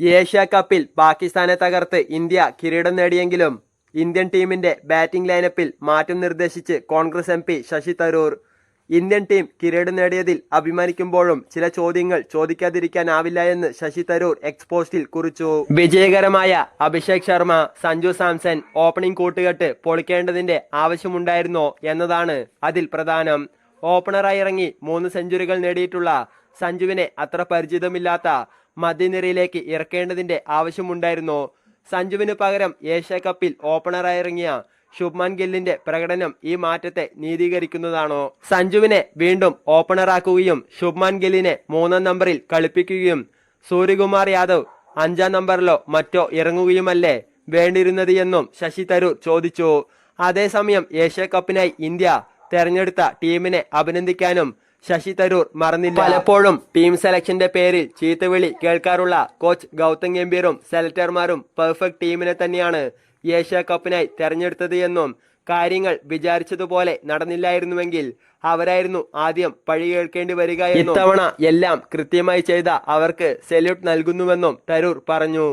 Asia കപ്പിൽ പാകിസ്ഥാനെ തകർത്ത് ഇന്ത്യ കിരീടം നേടിയെങ്കിലും ഇന്ത്യൻ ടീമിന്റെ ബാറ്റിംഗ് ലൈനപ്പിൽ മാറ്റം നിർദ്ദേശിച്ച് Congress M P Shashi Tharoor. Indian team കിരീടം നേടിയതിൽ അഭിമാനിക്കുമ്പോഴും ചില ചോദ്യങ്ങൾ ചോദിക്കാതിരിക്കാനാവില്ല എന്ന് ശശി തരൂർ എക്സ്പോസ്റ്റിൽ കുറിച്ചു. വിജയകരമായ അഭിഷേക് ശർമ്മ സഞ്ജു സാംസൺ ഓപ്പണിംഗ് കൂട്ടുകെട്ട് പൊളിക്കേണ്ടതിന്റെ ആവശ്യമുണ്ടായിരുന്നോ എന്നതാണ് അതിൽ പ്രധാനം. ഓപ്പണറായി ഇറങ്ങി മൂന്ന് സെഞ്ചുറികൾ നേടിയിട്ടുള്ള സഞ്ജുവിനെ അത്ര പരിചിതമില്ലാത്ത മധ്യനിരയിലേക്ക് ഇറക്കേണ്ടതിന്റെ ആവശ്യമുണ്ടായിരുന്നു. സഞ്ജുവിന് പകരം ഏഷ്യ കപ്പിൽ ഓപ്പണറായി ഇറങ്ങിയ ശുഭ്മാൻ ഗില്ലിന്റെ പ്രകടനം ഈ മാറ്റത്തെ നീതീകരിക്കുന്നതാണോ. സഞ്ജുവിനെ വീണ്ടും ഓപ്പണറാക്കുകയും ശുഭ്മാൻ ഗില്ലിനെ മൂന്നാം നമ്പറിൽ കളിപ്പിക്കുകയും സൂര്യകുമാർ യാദവ് അഞ്ചാം നമ്പറിലോ മറ്റോ ഇറങ്ങുകയുമല്ലേ വേണ്ടിയിരുന്നത് എന്നും ശശി തരൂർ ചോദിച്ചു. അതേസമയം ഏഷ്യ കപ്പിനായി ഇന്ത്യ തെരഞ്ഞെടുത്ത ടീമിനെ അഭിനന്ദിക്കാനും ശശി തരൂർ മറന്നില്ല. പലപ്പോഴും ടീം സെലക്ഷന്റെ പേരിൽ ചീത്തവിളി കേൾക്കാറുള്ള കോച്ച് ഗൗതം ഗംഭീറും സെലക്ടർമാരും പെർഫെക്റ്റ് ടീമിനെ തന്നെയാണ് ഏഷ്യ കപ്പിനായി തെരഞ്ഞെടുത്തത് എന്നും കാര്യങ്ങൾ വിചാരിച്ചതുപോലെ നടന്നില്ലായിരുന്നുവെങ്കിൽ അവരായിരുന്നു ആദ്യം പഴി കേൾക്കേണ്ടി വരിക ഇത്തവണ എല്ലാം കൃത്യമായി ചെയ്ത അവർക്ക് സെല്യൂട്ട് നൽകുന്നുവെന്നും തരൂർ പറഞ്ഞു.